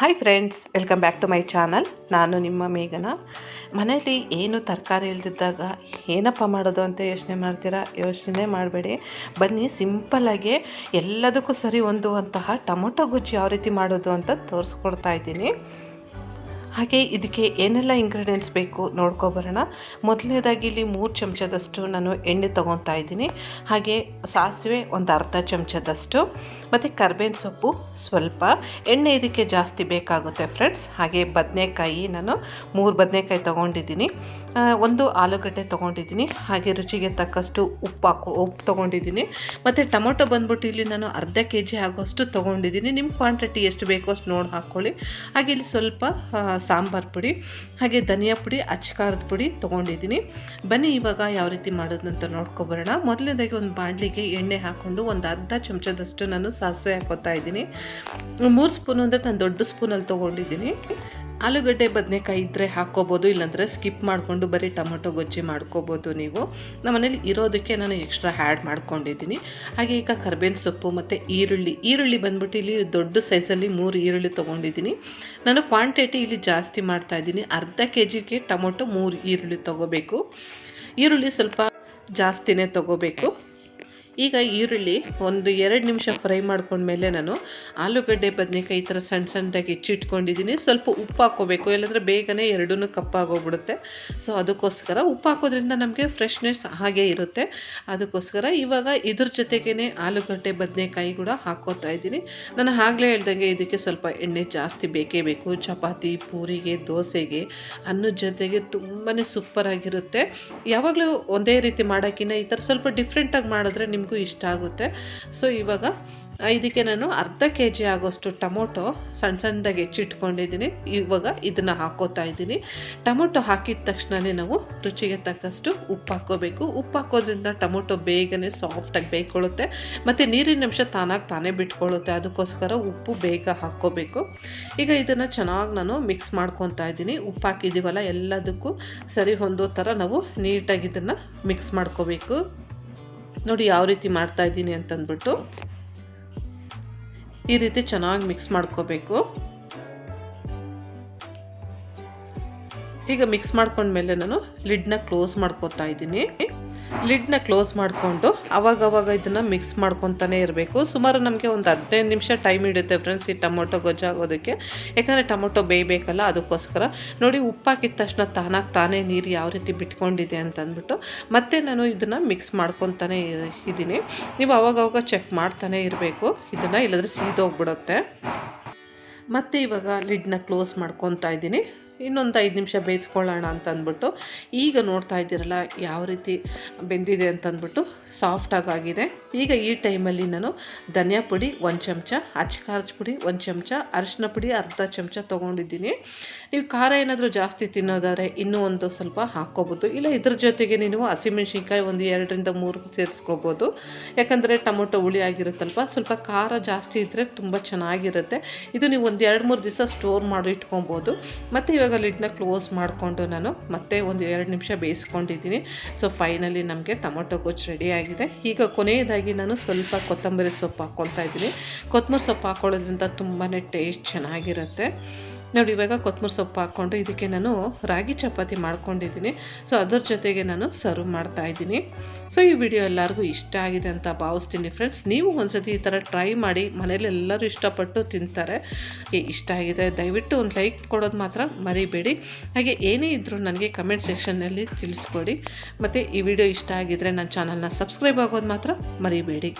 Hi friends welcome back to my channel ನಾನು ನಿಮ್ಮ ಮೇಘನ. ಮನೇಲಿ ಏನು ತರಕಾರಿ ಇಲ್ದಿದ್ದಾಗ ಏನಪ್ಪ ಮಾಡೋದು ಅಂತ ಯೋಚನೆ ಮಾಡ್ತೀರಾ? ಯೋಚನೆ ಮಾಡಬೇಡಿ. ಬನ್ನಿ ಸಿಂಪಲ್ಲಾಗಿ ಎಲ್ಲದಕ್ಕೂ ಸರಿ ಹೊಂದುವಂತಹ ಟೊಮೊಟೊ ಗೊಜ್ಜು ಯಾವ ರೀತಿ ಮಾಡೋದು ಅಂತ ತೋರಿಸ್ಕೊಡ್ತಾ ಇದ್ದೀನಿ. ಹಾಗೆ ಇದಕ್ಕೆ ಏನೆಲ್ಲ ಇಂಗ್ರೀಡಿಯೆಂಟ್ಸ್ ಬೇಕು ನೋಡ್ಕೊಬರೋಣ ಮೊದಲನೇದಾಗಿ ಇಲ್ಲಿ ಮೂರು ಚಮಚದಷ್ಟು ನಾನು ಎಣ್ಣೆ ತೊಗೊತಾ ಇದ್ದೀನಿ. ಹಾಗೆ ಸಾಸಿವೆ ಒಂದು ಅರ್ಧ ಚಮಚದಷ್ಟು. ಮತ್ತು ಕರ್ಬೇವಿನ ಸೊಪ್ಪು ಸ್ವಲ್ಪ. ಎಣ್ಣೆ ಇದಕ್ಕೆ ಜಾಸ್ತಿ ಬೇಕಾಗುತ್ತೆ ಫ್ರೆಂಡ್ಸ್ ಹಾಗೆ ಬದನೆಕಾಯಿ ನಾನು ಮೂರು ಬದನೆಕಾಯಿ ತೊಗೊಂಡಿದ್ದೀನಿ. ಒಂದು ಆಲೂಗಡ್ಡೆ ತೊಗೊಂಡಿದ್ದೀನಿ. ಹಾಗೆ ರುಚಿಗೆ ತಕ್ಕಷ್ಟು ಉಪ್ಪು ಹಾಕು, ಉಪ್ಪು ತೊಗೊಂಡಿದ್ದೀನಿ. ಮತ್ತು ಟೊಮೊಟೊ ಬಂದ್ಬಿಟ್ಟು ಇಲ್ಲಿ ನಾನು ಅರ್ಧ ಕೆ ಜಿ ಆಗೋಷ್ಟು ತೊಗೊಂಡಿದ್ದೀನಿ. ನಿಮ್ಮ ಕ್ವಾಂಟಿಟಿ ಎಷ್ಟು ಬೇಕೋ ಅಷ್ಟು ನೋಡಿ ಹಾಕ್ಕೊಳ್ಳಿ. ಹಾಗೆ ಇಲ್ಲಿ ಸ್ವಲ್ಪ ಸಾಂಬಾರು ಪುಡಿ, ಹಾಗೆ ಧನಿಯಾ ಪುಡಿ, ಅಚ್ಚಕಾರದ ಪುಡಿ ತೊಗೊಂಡಿದ್ದೀನಿ. ಬನ್ನಿ, ಇವಾಗ ಯಾವ ರೀತಿ ಮಾಡೋದಂತ ನೋಡ್ಕೊಬರೋಣ. ಮೊದಲನೇದಾಗಿ ಒಂದು ಬಾಣಲಿಗೆ ಎಣ್ಣೆ ಹಾಕ್ಕೊಂಡು ಒಂದು ಅರ್ಧ ಚಮಚದಷ್ಟು ನಾನು ಸಾಸಿವೆ ಹಾಕೋತಾ ಇದ್ದೀನಿ. ಮೂರು ಸ್ಪೂನ್ ಅಂದರೆ ನಾನು ದೊಡ್ಡ ಸ್ಪೂನಲ್ಲಿ ತೊಗೊಂಡಿದ್ದೀನಿ. ಆಲೂಗಡ್ಡೆ ಬದನೆಕಾಯಿ ಇದ್ದರೆ ಹಾಕ್ಕೋಬೋದು, ಇಲ್ಲಾಂದರೆ ಸ್ಕಿಪ್ ಮಾಡಿಕೊಂಡು ಬರೀ ಟೊಮೊಟೊ ಗೊಜ್ಜಿ ಮಾಡ್ಕೋಬೋದು ನೀವು. ನಮ್ಮ ಮನೇಲಿ ಇರೋದಕ್ಕೆ ನಾನು ಎಕ್ಸ್ಟ್ರಾ ಹ್ಯಾಡ್ ಮಾಡ್ಕೊಂಡಿದ್ದೀನಿ. ಹಾಗೆ ಈಗ ಕರ್ಬೇವಿನ ಸೊಪ್ಪು ಮತ್ತು ಈರುಳ್ಳಿ. ಈರುಳ್ಳಿ ಬಂದ್ಬಿಟ್ಟು ಇಲ್ಲಿ ದೊಡ್ಡ ಸೈಜಲ್ಲಿ ಮೂರು ಈರುಳ್ಳಿ ತೊಗೊಂಡಿದ್ದೀನಿ. ನಾನು ಕ್ವಾಂಟಿಟಿ ಇಲ್ಲಿ ಜಾಸ್ತಿ ಮಾಡ್ತಾಯಿದ್ದೀನಿ ಅರ್ಧ ಕೆ ಜಿಗೆ ಟೊಮೊಟೊ ಮೂರು ಈರುಳ್ಳಿ ತೊಗೋಬೇಕು. ಈರುಳ್ಳಿ ಸ್ವಲ್ಪ ಜಾಸ್ತಿನೇ ತೊಗೋಬೇಕು. ಈಗ ಈರುಳ್ಳಿ ಒಂದು ಎರಡು ನಿಮಿಷ ಫ್ರೈ ಮಾಡ್ಕೊಂಡ್ಮೇಲೆ ನಾನು ಆಲೂಗಡ್ಡೆ, ಬದನೆಕಾಯಿ ಈ ಥರ ಸಣ್ಣ ಸಣ್ಣದಾಗಿ ಹೆಚ್ಚಿಟ್ಕೊಂಡಿದ್ದೀನಿ. ಸ್ವಲ್ಪ ಉಪ್ಪು ಹಾಕೋಬೇಕು ಇಲ್ಲಾಂದರೆ ಬೇಗನೆ ಎರಡೂ ಕಪ್ಪಾಗೋಗ್ಬಿಡುತ್ತೆ ಸೊ ಅದಕ್ಕೋಸ್ಕರ ಉಪ್ಪು ಹಾಕೋದ್ರಿಂದ ನಮಗೆ ಫ್ರೆಶ್ನೆಸ್ ಹಾಗೆ ಇರುತ್ತೆ. ಅದಕ್ಕೋಸ್ಕರ ಇವಾಗ ಇದ್ರ ಜೊತೆಗೇ ಆಲೂಗಡ್ಡೆ, ಬದನೆಕಾಯಿ ಕೂಡ ಹಾಕೋತಾ ಇದ್ದೀನಿ. ನಾನು ಆಗಲೇ ಹೇಳ್ದಂಗೆ ಇದಕ್ಕೆ ಸ್ವಲ್ಪ ಎಣ್ಣೆ ಜಾಸ್ತಿ ಬೇಕೇ ಬೇಕು. ಚಪಾತಿ, ಪೂರಿಗೆ, ದೋಸೆಗೆ, ಅನ್ನದ ಜೊತೆಗೆ ತುಂಬಾ ಸೂಪರಾಗಿರುತ್ತೆ ಯಾವಾಗಲೂ ಒಂದೇ ರೀತಿ ಮಾಡೋಕ್ಕಿಂತ ಈ ಥರ ಸ್ವಲ್ಪ ಡಿಫ್ರೆಂಟಾಗಿ ಮಾಡಿದ್ರೆ ನಿಮ್ಗೆ ನಿಮಗೂ ಇಷ್ಟ ಆಗುತ್ತೆ. ಸೊ ಇವಾಗ ಇದಕ್ಕೆ ನಾನು ಅರ್ಧ ಕೆ ಜಿ ಆಗೋಷ್ಟು ಟೊಮೊಟೊ ಸಣ್ಣ ಸಣ್ಣದಾಗಿ ಹೆಚ್ಚಿಟ್ಕೊಂಡಿದ್ದೀನಿ ಇವಾಗ ಇದನ್ನು ಹಾಕೋತಾ ಇದ್ದೀನಿ. ಟೊಮೊಟೊ ಹಾಕಿದ ತಕ್ಷಣವೇ ನಾವು ರುಚಿಗೆ ತಕ್ಕಷ್ಟು ಉಪ್ಪು ಹಾಕ್ಕೋಬೇಕು ಉಪ್ಪು ಹಾಕೋದ್ರಿಂದ ಟೊಮೊಟೊ ಬೇಗನೆ ಸಾಫ್ಟಾಗಿ ಬೇಯ್ಕೊಳ್ಳುತ್ತೆ ಮತ್ತು ನೀರಿನ ಅಂಶ ತಾನಾಗಿ ತಾನೇ ಬಿಟ್ಕೊಳ್ಳುತ್ತೆ. ಅದಕ್ಕೋಸ್ಕರ ಉಪ್ಪು ಬೇಗ ಹಾಕ್ಕೋಬೇಕು ಈಗ ಇದನ್ನು ಚೆನ್ನಾಗಿ ನಾನು ಮಿಕ್ಸ್ ಮಾಡ್ಕೊತಾ ಇದ್ದೀನಿ. ಉಪ್ಪು ಹಾಕಿದ್ದೀವಲ್ಲ, ಎಲ್ಲದಕ್ಕೂ ಸರಿ ಹೊಂದೋ ಥರ ನಾವು ನೀಟಾಗಿ ಇದನ್ನು ಮಿಕ್ಸ್ ಮಾಡ್ಕೋಬೇಕು. ನೋಡಿ ಯಾವ ರೀತಿ ಮಾಡ್ತಾ ಇದ್ದೀನಿ ಅಂತಂದ್ಬಿಟ್ಟು ಈ ರೀತಿ ಚೆನ್ನಾಗಿ ಮಿಕ್ಸ್ ಮಾಡ್ಕೋಬೇಕು. ಈಗ ಮಿಕ್ಸ್ ಮಾಡ್ಕೊಂಡ್ಮೇಲೆ ನಾನು ಲಿಡ್ನ ಕ್ಲೋಸ್ ಮಾಡ್ಕೋತಾ ಇದ್ದೀನಿ. ಲಿಡ್ನ ಕ್ಲೋಸ್ ಮಾಡಿಕೊಂಡು ಅವಾಗವಾಗ ಇದನ್ನು ಮಿಕ್ಸ್ ಮಾಡ್ಕೊತಾನೆ ಇರಬೇಕು. ಸುಮಾರು ನಮಗೆ ಒಂದು ಹದಿನೈದು ನಿಮಿಷ ಟೈಮ್ ಹಿಡಿಯುತ್ತೆ ಫ್ರೆಂಡ್ಸ್ ಈ ಟೊಮೊಟೊ ಗೊಜ್ಜಾಗೋದಕ್ಕೆ ಯಾಕಂದರೆ ಟೊಮೊಟೊ ಬೇಯಬೇಕಲ್ಲ, ಅದಕ್ಕೋಸ್ಕರ. ನೋಡಿ ಉಪ್ಪು ಹಾಕಿದ ತಕ್ಷಣ ತಾನಾಗಿ ತಾನೇ ನೀರು ಯಾವ ರೀತಿ ಬಿಟ್ಕೊಂಡಿದೆ ಅಂತಂದ್ಬಿಟ್ಟು ಮತ್ತೆ ನಾನು ಇದನ್ನು ಮಿಕ್ಸ್ ಮಾಡ್ಕೊತಾನೆ ಇದ್ದೀನಿ. ನೀವು ಅವಾಗವಾಗ ಚೆಕ್ ಮಾಡ್ತಾನೆ ಇರಬೇಕು. ಇದನ್ನು ಇಲ್ಲದ್ರೆ ಸೀದೋಗ್ಬಿಡುತ್ತೆ. ಮತ್ತು ಇವಾಗ ಲಿಡ್ನ ಕ್ಲೋಸ್ ಮಾಡ್ಕೊತಾ ಇದ್ದೀನಿ. ಇನ್ನೊಂದು ಐದು ನಿಮಿಷ ಬೇಯಿಸ್ಕೊಳ್ಳೋಣ ಅಂತ ಅಂದ್ಬಿಟ್ಟು ಈಗ ನೋಡ್ತಾ ಇದ್ದೀರಲ್ಲ ಯಾವ ರೀತಿ ಬೆಂದಿದೆ ಅಂತಂದ್ಬಿಟ್ಟು ಸಾಫ್ಟಾಗಿ ಆಗಿದೆ ಈಗ ಈ ಟೈಮಲ್ಲಿ ನಾನು ಧನಿಯಾ ಪುಡಿ ಒಂದು ಚಮಚ ಅಚ್ಚ ಪುಡಿ ಒಂದು ಚಮಚ, ಅರಿಶಿನ ಪುಡಿ ಅರ್ಧ ಚಮಚ ತೊಗೊಂಡಿದ್ದೀನಿ. ನೀವು ಖಾರ ಏನಾದರೂ ಜಾಸ್ತಿ ತಿನ್ನೋದಾದ್ರೆ ಇನ್ನೂ ಒಂದು ಸ್ವಲ್ಪ ಹಾಕ್ಕೋಬೋದು. ಇಲ್ಲ ಇದ್ರ ಜೊತೆಗೆ ನೀವು ಹಸಿಮೆಣ್ಸಿನ್ಕಾಯಿ ಒಂದು ಎರಡರಿಂದ ಮೂರು ಸೇರಿಸ್ಕೋಬೋದು. ಯಾಕಂದರೆ ಟೊಮೊಟೊ ಹುಳಿ ಆಗಿರುತ್ತಲ್ವ, ಸ್ವಲ್ಪ ಖಾರ ಜಾಸ್ತಿ ಇದ್ದರೆ ತುಂಬ ಚೆನ್ನಾಗಿರುತ್ತೆ. ಇದು ನೀವು ಒಂದು ಎರಡು ಮೂರು ದಿವಸ ಸ್ಟೋರ್ ಮಾಡಿ ಇಟ್ಕೊಬೋದು. ಮತ್ತು ಇವಾಗ ಇವಾಗ ಲಿಡ್ನ ಕ್ಲೋಸ್ ಮಾಡಿಕೊಂಡು ನಾನು ಮತ್ತೆ ಒಂದು ಎರಡು ನಿಮಿಷ ಬೇಯಿಸ್ಕೊಂಡಿದ್ದೀನಿ. ಸೊ ಫೈನಲಿ ನಮಗೆ ಟೊಮೊಟೊ ಗೊಜ್ಜು ಆಗಿದೆ. ಈಗ ಕೊನೆಯದಾಗಿ ನಾನು ಸ್ವಲ್ಪ ಕೊತ್ತಂಬರಿ ಸೊಪ್ಪು ಹಾಕ್ಕೊಳ್ತಾ ಇದ್ದೀನಿ. ಕೊತ್ತಂಬರಿ ಸೊಪ್ಪು ಹಾಕ್ಕೊಳ್ಳೋದ್ರಿಂದ ತುಂಬಾ ಟೇಸ್ಟ್ ಚೆನ್ನಾಗಿರುತ್ತೆ. ನೋಡಿ, ಇವಾಗ ಕೊತ್ತಂಬರಿ ಸೊಪ್ಪು ಹಾಕ್ಕೊಂಡು ಇದಕ್ಕೆ ನಾನು ರಾಗಿ ಚಪಾತಿ ಮಾಡ್ಕೊಂಡಿದ್ದೀನಿ. ಸೊ ಅದರ ಜೊತೆಗೆ ನಾನು ಸರ್ವ್ ಮಾಡ್ತಾ ಇದ್ದೀನಿ. ಸೊ ಈ ವಿಡಿಯೋ ಎಲ್ಲರಿಗೂ ಇಷ್ಟ ಆಗಿದೆ ಅಂತ ಭಾವಿಸ್ತೀನಿ ಫ್ರೆಂಡ್ಸ್ ನೀವು ಒಂದ್ಸತಿ ಈ ಥರ ಟ್ರೈ ಮಾಡಿ ಮನೇಲಿ ಎಲ್ಲರೂ ಇಷ್ಟಪಟ್ಟು ತಿಂತಾರೆ. ಇಷ್ಟ ಆಗಿದೆ, ದಯವಿಟ್ಟು ಒಂದು ಲೈಕ್ ಕೊಡೋದು ಮಾತ್ರ ಮರಿಬೇಡಿ. ಹಾಗೆ ಏನೇ ಇದ್ದರೂ ನನಗೆ ಕಮೆಂಟ್ ಸೆಕ್ಷನ್ನಲ್ಲಿ ತಿಳಿಸ್ಕೊಡಿ. ಮತ್ತು ಈ ವಿಡಿಯೋ ಇಷ್ಟ ಆಗಿದ್ದರೆ ನನ್ನ ಚಾನಲ್ನ ಸಬ್ಸ್ಕ್ರೈಬ್ ಆಗೋದು ಮಾತ್ರ ಮರಿಬೇಡಿ.